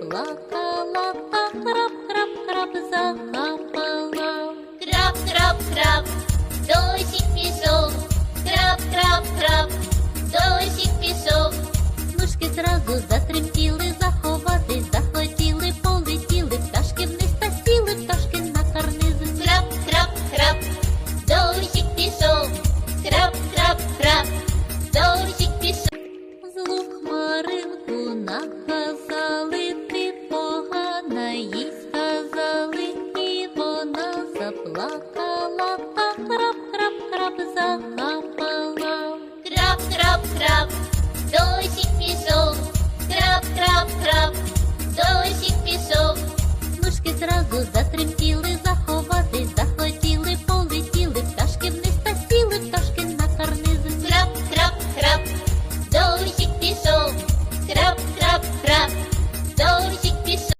Плакала, а храп-храп-храп захапала. Крап-крап-крап, дощик пішов, крап-крап-крап, дощик пішов. сразу зразу затремтіли, за лака, лака, храп, храп, храп, захапала. Крап, крап, крап,